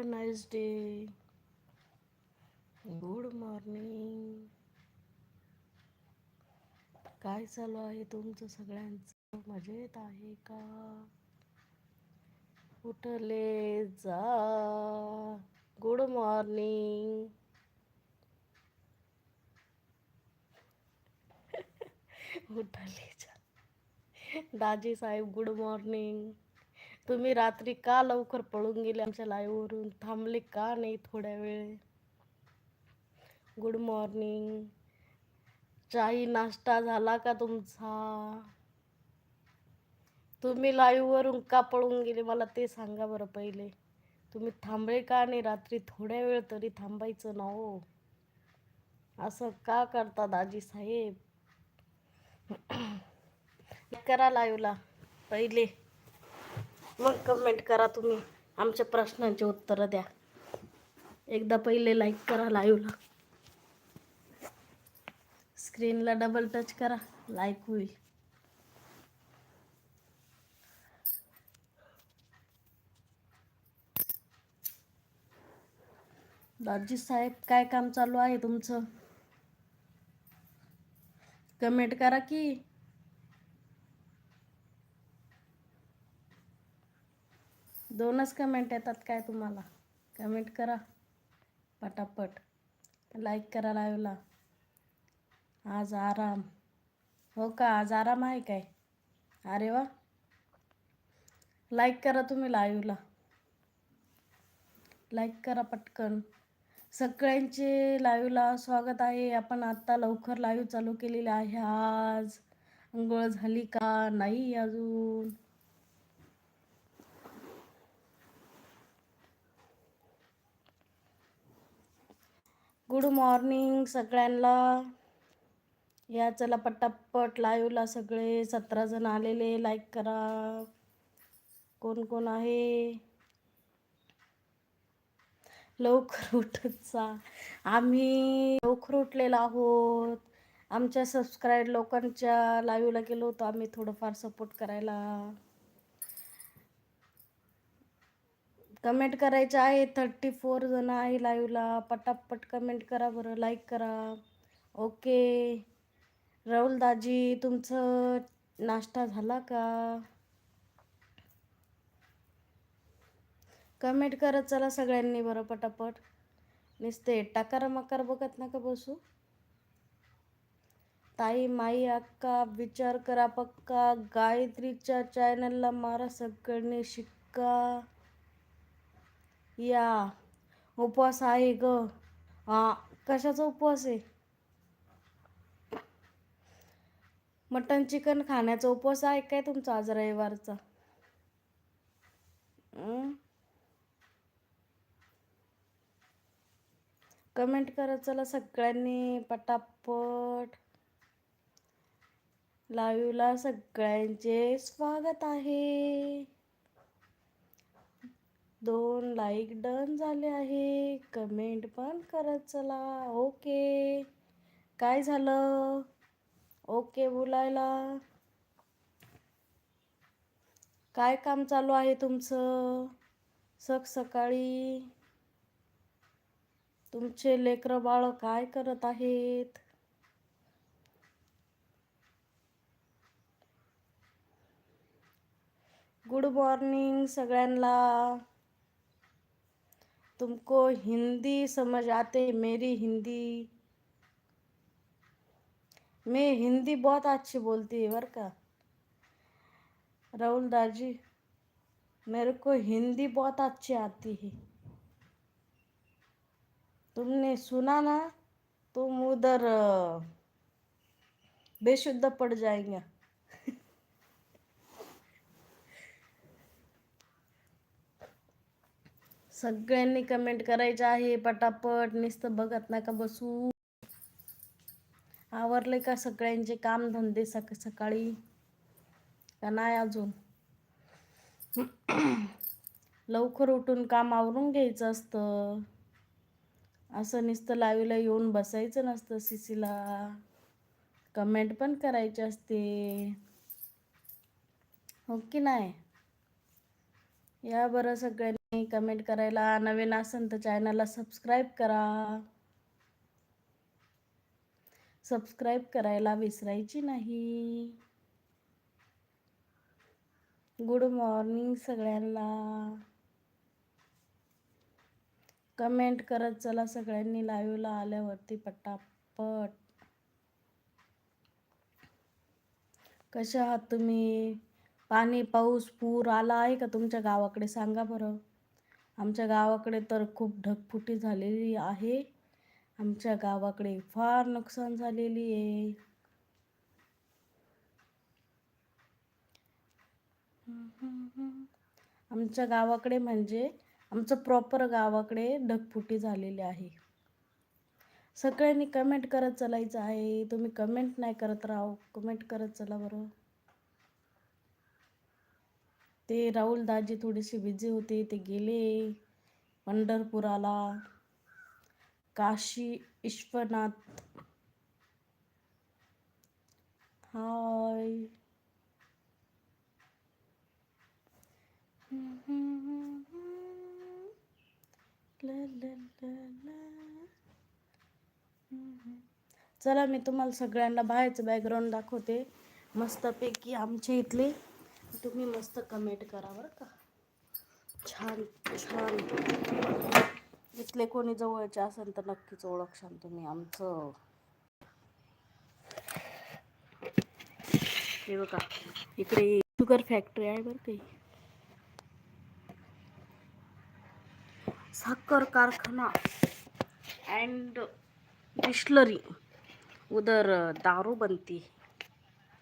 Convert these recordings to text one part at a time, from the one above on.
हो nice day good morning काय चालू आहे तुमचं सगळ्यांचं? मजेत आहे का? उठले जा. गुड मॉर्निंग उठले जा. दाजी साहेब गुड मॉर्निंग तुम्ही रात्री का लवकर पळून गेले आमच्या लाईव्हवरून? थांबले का नाही थोड्या वेळ? गुड मॉर्निंग चाही नाश्ता झाला का तुमचा? तुम्ही लाईव्हवरून का पळून गेले? मला ते सांगा बरं पहिले. तुम्ही थांबले का नाही रात्री थोड्या वेळ तरी थांबायचं ना हो? असं का करता दाजी साहेब? करा लाईव्हला पहिले. मग कमेंट करा तुम्ही. आमच्या प्रश्नांची उत्तरं द्या. एकदा पहिले लाईक करा लाईव्हला स्क्रीनला डबल टच करा. लाईक होईल. दाजी साहेब काय काम चालू आहे तुमचं? कमेंट करा की. दोनच कमेंट येतात काय तुम्हाला? कमेंट करा. पटापट. लाईक करा लाईव्हला आज आराम. हो का? आज आराम आहे काय? अरे वा. लाईक करा तुम्ही लाईव्हला लाईक करा पटकन. सगळ्यांचे लाईव्हला स्वागत आहे. आपण आत्ता लवकर लाईव्ह चालू केलेले आहे. आज अंघोळ झाली का? नाही अजून. गुड मॉर्निंग सगळ्यांना. या चला पटापट लाईव्हला सगळे सतरा जण आलेले लाईक करा. कोण कोण आहे? लवकर उठत जा. आम्ही लवकर उठलेलो आहोत. आमच्या सबस्क्राईब लोकांच्या लाईव्हला गेलो होतो आम्ही थोडंफार सपोर्ट करायला. कमेंट करायचं आहे. थर्टी फोर जण आहे लाईव्हला पटापट कमेंट करा बरं. लाईक करा. ओके राहुल दाजी तुमचं नाश्ता झाला का? कमेंट करत चला सगळ्यांनी बरं पटापट. नुसते टाकारा मकार बघत नका बसू. ताई माई अक्का विचार करा पक्का. गायत्रीच्या चॅनलला मारा सगळ्यांनी शिक्का. या. उपवास आहे ग. हा कशाचा उपवास आहे? मटन चिकन खाण्याचा उपवास आहे काय तुमचा आज रविवारचा? कमेंट करा चला सगळ्यांनी पटापट. लाईव्हला सगळ्यांचे स्वागत आहे. दोन लाईक डन झाले आहे. कमेंट पण करत चला. ओके काय झालं? ओके बोलायला. काय काम चालू आहे तुमचं? सक सकाळी. तुमचे लेकरं बाळ काय करत आहेत? गुड मॉर्निंग सगळ्यांना. तुमको हिंदी समझ आते, मेरी हिंदी। मैं हिंदी बहुत अच्छी बोलती है बर का राहुल दाजी मेरे को हिंदी बहुत अच्छी आती है। तुमने सुना ना? तुम उधर बेशुद्ध पड़ जाएँगे। सगळ्यांनी कमेंट करायचे आहे. पटापट नुसतं बघत नका बसू. आवरले का सगळ्यांचे काम धंदे सक सकाळी? का नाही अजून? लवकर उठून काम आवरून घ्यायचं असतं. असं नुसतं लावीला येऊन बसायचं नसतं सिसीला कमेंट पण करायची असते. हो की नाही? या बरं सगळ्यांनी. कमेंट करायला. नवीन असेल तर चॅनलला सबस्क्राईब करा. सबस्क्राईब करायला विसरायची नाही. गुड मॉर्निंग सगळ्यांना. कमेंट करत चला सगळ्यांनी लाईव्हला आल्यावरती पटापट. कसे आहात तुम्ही? पाणी पाऊस पूर आला आहे का तुमच्या गावाकडे? सांगा बरं. आमच्या गावाकडे तर खूप ढगफुटी झालेली आहे. आमच्या गावाकडे फार नुकसान झालेली आहे. आमच्या गावाकडे म्हणजे आमचं प्रॉपर गावाकडे ढगफुटी झालेली आहे. सगळ्यांनी कमेंट करत चालायचं आहे. तुम्ही कमेंट नाही करत राहो. कमेंट करत चला बरं. ते राहुल दाजी थोडेसे बिझी होते ते गेले पंढरपुराला. काशी विश्वनाथ. हाय. चला मी तुम्हाला सगळ्यांना बाहेरचं बॅकग्राऊंड दाखवते. मस्तपैकी आमच्या इथले तुम्ही मस्त कमेंट करा बरं का. छान छान. इथले कोणी जवळचे असेल तर नक्कीच ओळखशाल तुम्ही आमचं. हे बघा इकडे शुगर फॅक्टरी आहे बरं काही साखर कारखाना अँड डिस्लरी उधर दारू बनती.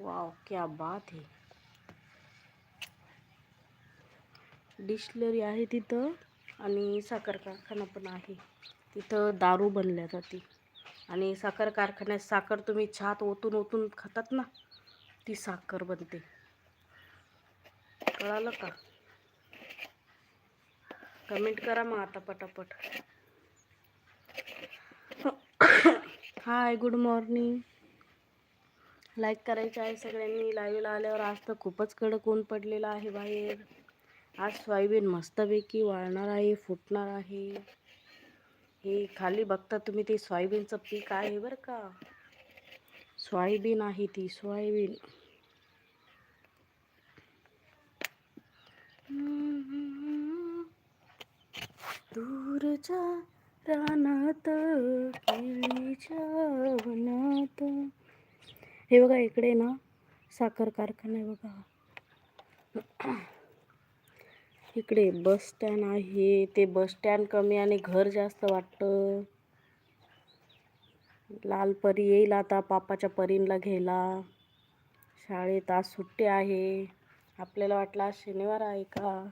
वाव क्या बात है. डिशलरी आहे तिथं आणि साखर कारखाना पण आहे. तिथं दारू बनल्या जाते. आणि साखर कारखान्यात साखर तुम्ही छात ओतून ओतून खातात ना ती साखर बनते. कळालं का? कमेंट करा मग आता पटापट. Hi good morning. लाईक करायचं आहे सगळ्यांनी. लाईव्हला आल्यावर आज तर खूपच कडक ऊन पडलेलं आहे बाहेर. आज सोयाबीन मस्तपैकी वाळणार आहे फुटणार आहे. हे खाली बघता तुम्ही ते सोयाबीनचं पीक आहे बरं का. सोयाबीन आहे ती सोयाबीन. दूरच्या रानात केळीच्या वनात. हे बघा इकडे ना साखर कारखाना आहे बघा. इकडे बस स्टँड आहे. ते बस स्टँड कमी आणि घर जास्त वाटतं. लाल परी येईल आता पापाच्या परींला घ्यायला. शाळेत आज सुट्टी आहे. आपल्याला वाटलं आज शनिवार आहे का?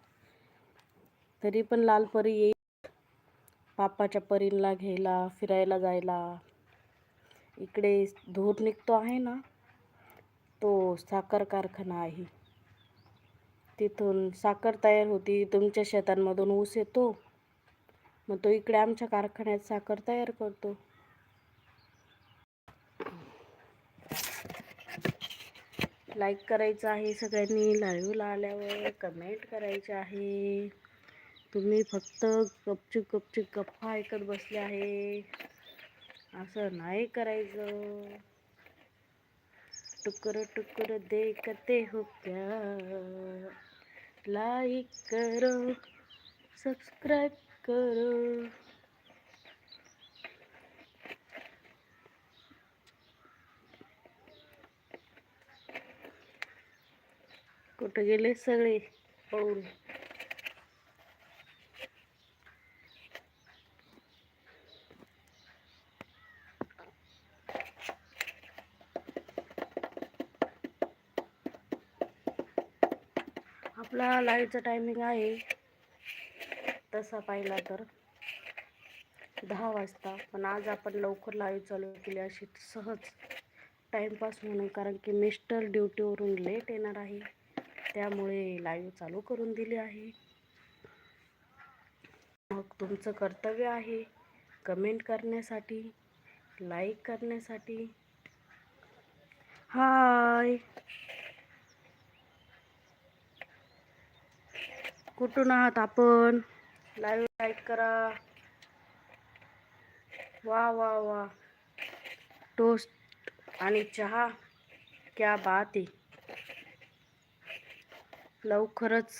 तरी पण लाल परी येईल पापाच्या परींला घ्यायला फिरायला जायला. इकडे धूर निघतो आहे ना? तो साखर कारखाना आहे. तिथून साखर तयार होती. तुमच्या शेतांमधून ऊस येतो. मग तो इकडे आमच्या कारखान्यात साखर तयार करतो. लाईक करायचं आहे सगळ्यांनी लाईव्हला आल्यावर कमेंट करायचे आहे. तुम्ही फक्त गपचूप गपचूप गप्पा ऐकत बसले आहे. असं नाही करायचं. टुकर टुकर देखते हो क्या लाईक करो सबस्क्राईब करो. कुठं गेले सगळे? पळून आपला लाईटचं टायमिंग आहे. तसा पाहिला तर. दहा वाजता. पण आज आपण लवकर लाईव्ह चालू केली अशी सहज टाईमपास म्हणून कारण की मिस्टर ड्युटीवरून लेट येणार आहे. त्यामुळे लाईव्ह चालू करून दिली आहे. मग तुमचं कर्तव्य आहे कमेंट करण्यासाठी लाईक करण्यासाठी. हाय कुठून आहात आपण? लाईव्ह लाइट करा. वा वा वा. टोस्ट आणि चहा क्या बात आहे. लवकरच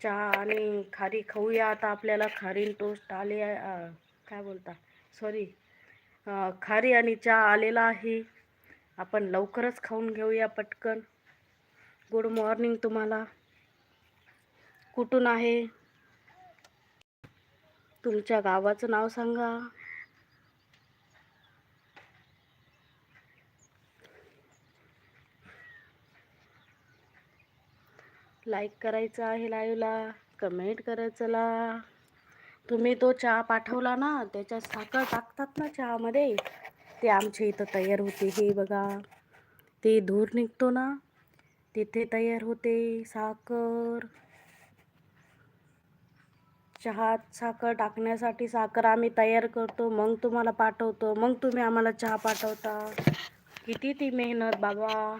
चहा आणि खारी खाऊया आता आपल्याला. खारीन टोस्ट आले आहे. काय बोलता? सॉरी खारी आणि चहा आलेला आहे. आपण लवकरच खाऊन घेऊया पटकन. गुड मॉर्निंग तुम्हाला. कुठून आहे? तुमच्या गावाचं नाव सांगा. लाईक करायचं आहे लाईव्हला कमेंट करायचं ला. तुम्ही तो चहा पाठवला ना त्याच्यात साखर टाकतात ना चहामध्ये. ते आमच्या इथं तयार होते हे बघा. ते धूर निघतो ना तिथे तयार होते साखर. चहात साखर टाकण्यासाठी साखर आम्ही तयार करतो. मग तुम्हाला पाठवतो. मग तुम्ही आम्हाला चहा पाठवता. किती ती मेहनत बाबा.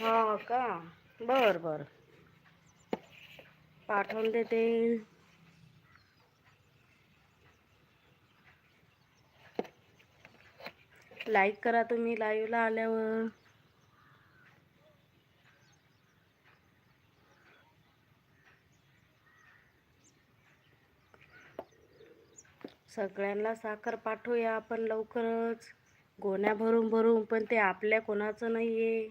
हा का? बर बर. पाठवून देते. लाईक करा तुम्ही लाईव्हला आल्यावर. सगळ्यांना साखर पाठवूया आपण लवकरच. गोण्या भरून भरून पण ते आपल्या कोणाचं नाही आहे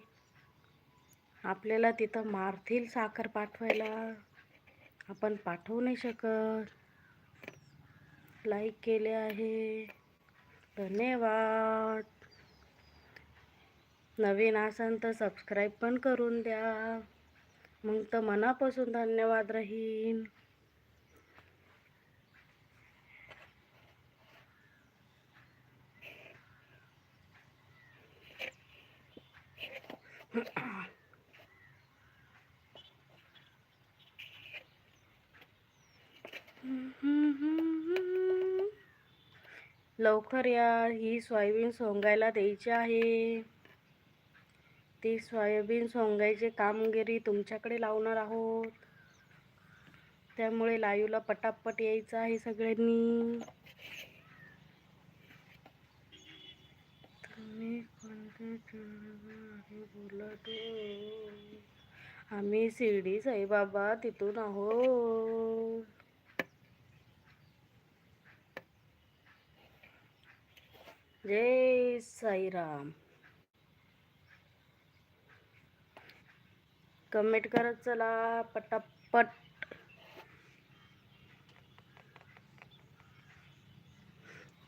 आपल्याला तिथं मारतील साखर पाठवायला. आपण पाठवू नाही शकत. लाईक केले आहे. धन्यवाद. नवीन असाल तर सबस्क्राईब पण करून द्या. मग तर मनापासून धन्यवाद राहीन. लवकर या ही सोयाबीन सोंगायला द्यायची आहे. ती सोयाबीन सोंगायची कामगिरी तुमच्याकडे लावणार आहोत. त्यामुळे लाईवला पटापट यायचं आहे सगळ्यांनी. तुम्ही कोणत्या हो? आम्ही शिर्डी साईबाबा तिथून आहोत. जय साईराम. कमेंट करत चला पटापट.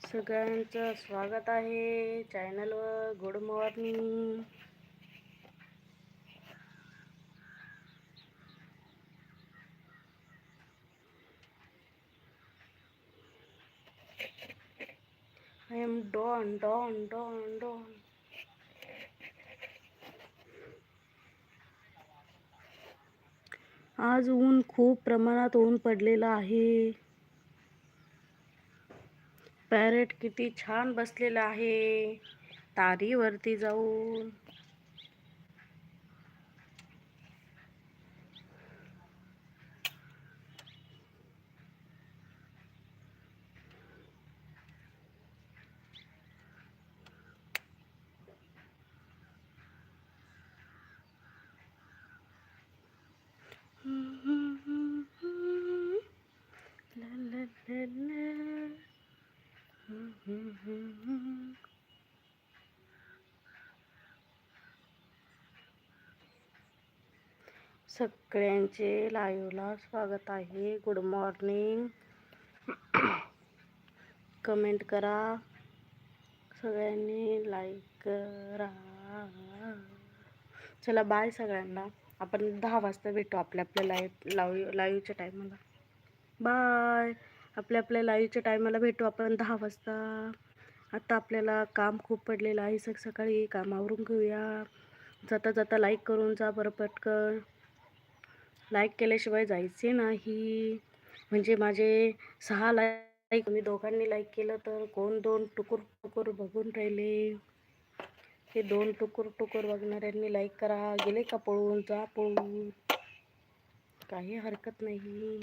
सगळ्यांचं स्वागत आहे चॅनलवर गुड मॉर्निंग. Am एम डॉन डॉन डॉन डॉन आज ऊन खूप प्रमाणात ऊन पडलेलं आहे. पॅरेट किती छान बसलेला आहे. तारीवरती जाऊन ला ला ला ला. सगळ्यांचे लाईव्हला स्वागत आहे. गुड मॉर्निंग कमेंट करा. सगळ्यांनी लाईक करा. चला बाय सगळ्यांना. आपण दहा वाजता भेटू आपल्या आपल्या लाईव्ह लाईव्ह लाईव्हच्या टायमाला बाय आपल्या आपल्या लाईव्हच्या टायमाला भेटू आपण दहा वाजता. आता आपल्याला काम खूप पडलेलं आहे. सकाळी कामावरून घेऊया. जाता जाता लाईक करून जा बरं पटकन. लाईक केल्याशिवाय जायचे नाही. म्हणजे माझे सहा लाईक मी दोघांनी लाईक केलं तर कोण दोन टुकूर टुकूर बघून राहिले. हे दोन टुकूर टुकूर बघणाऱ्यांनी लाईक करा. गेले का पळून? जा पळून. काही हरकत नाही.